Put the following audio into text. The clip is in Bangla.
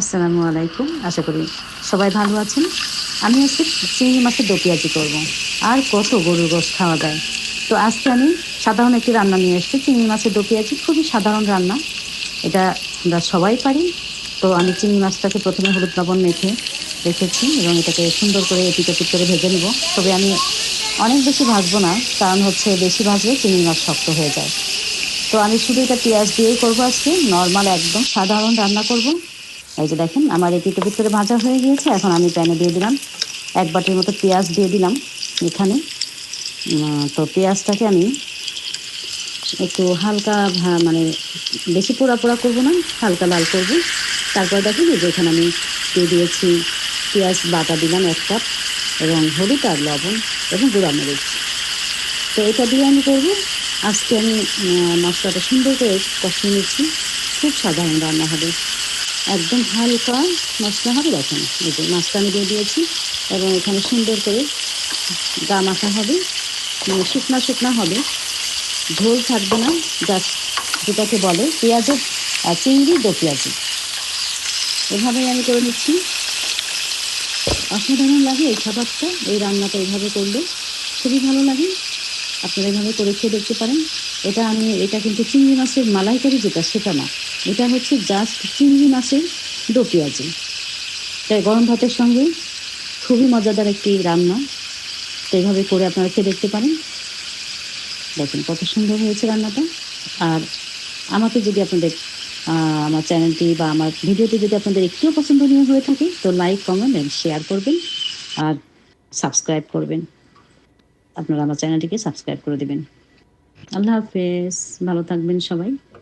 আসসালামু আলাইকুম। আশা করি সবাই ভালো আছেন। আমি আজকে চিংড়ি মাছের দো পেঁয়াজি করব। আর কত গরুর গোস খাওয়া যায়। তো আজকে আমি সাধারণ একটি রান্না নিয়ে এসেছি। চিংড়ি মাছের দো পেঁয়াজি খুবই সাধারণ রান্না। এটা আমরা সবাই পারি। তো আমি চিংড়ি মাছটাকে প্রথমে হলুদ লবণ মেখে রেখেছি এবং এটাকে সুন্দর করে এপিট এপিট করে ভেজে নেব। তবে আমি অনেক বেশি ভাজবো না, কারণ হচ্ছে বেশি ভাজলে চিংড়ি মাছ শক্ত হয়ে যায়। তো আমি শুধু এটা পেঁয়াজ দিয়েই করব আজকে। নর্মাল একদম সাধারণ রান্না করব। এই যে দেখেন, আমার এই পিঠে ভিতরে ভাজা হয়ে গিয়েছে। এখন আমি প্যানে দিয়ে দিলাম এক বাটির মতো পেঁয়াজ দিয়ে দিলাম এখানে। তো পেঁয়াজটাকে আমি একটু হালকা মানে বেশি পোড়া পোড়া করব না, হালকা লাল করব। তারপর দেখেন যে এখানে আমি দিয়ে দিয়েছি পেঁয়াজ বাটা দিলাম এক কাপ এবং হলুদ আর লবণ এবং গুঁড়া মরিচ তো এটা দিয়ে আমি করব। আজকে আমি মশলাটা সুন্দর করে কষিয়ে নিচ্ছি। খুব সাধারণ রান্না হবে। একদম হালকা মশলা হবে, দেখেন, এই মাছটা আমি দিয়ে দিয়েছি, এবং এখানে সুন্দর করে গা মাখা হবে মানে শুকনা শুকনা হবে। ঝোল থাকবে না, জাস্ট যেটাকে বলে পেঁয়াজের চিংড়ি দো পেঁয়াজি এভাবেই আমি করে নিচ্ছি। অসাধারণ লাগে এই খাবারটা, এই রান্নাটা এইভাবে করলে। খুবই ভালো লাগে। আপনারা এভাবে করে খেয়ে দেখতে পারেন। এটা আমি, এটা কিন্তু চিংড়ি মাছের মালাইকারি যেটা, সেটা না। এটা হচ্ছে জাস্ট চিংড়ি মাছের দো পেঁয়াজি তাই গরম ভাতের সঙ্গে খুবই মজাদার একটি রান্না। তো এইভাবে করে আপনারা খেয়ে দেখতে পারেন। দেখেন কত সুন্দর হয়েছে রান্নাটা। আর আমাকে যদি আপনাদের আমার চ্যানেলটি বা আমার ভিডিওটি যদি আপনাদের একটুও পছন্দনীয় হয়ে থাকে, তো লাইক কমেন্ট অ্যান্ড শেয়ার করবেন। আর সাবস্ক্রাইব করবেন। আপনারা আমার চ্যানেলটিকে সাবস্ক্রাইব করে দেবেন। আল্লাহ হাফেজ ভালো থাকবেন সবাই।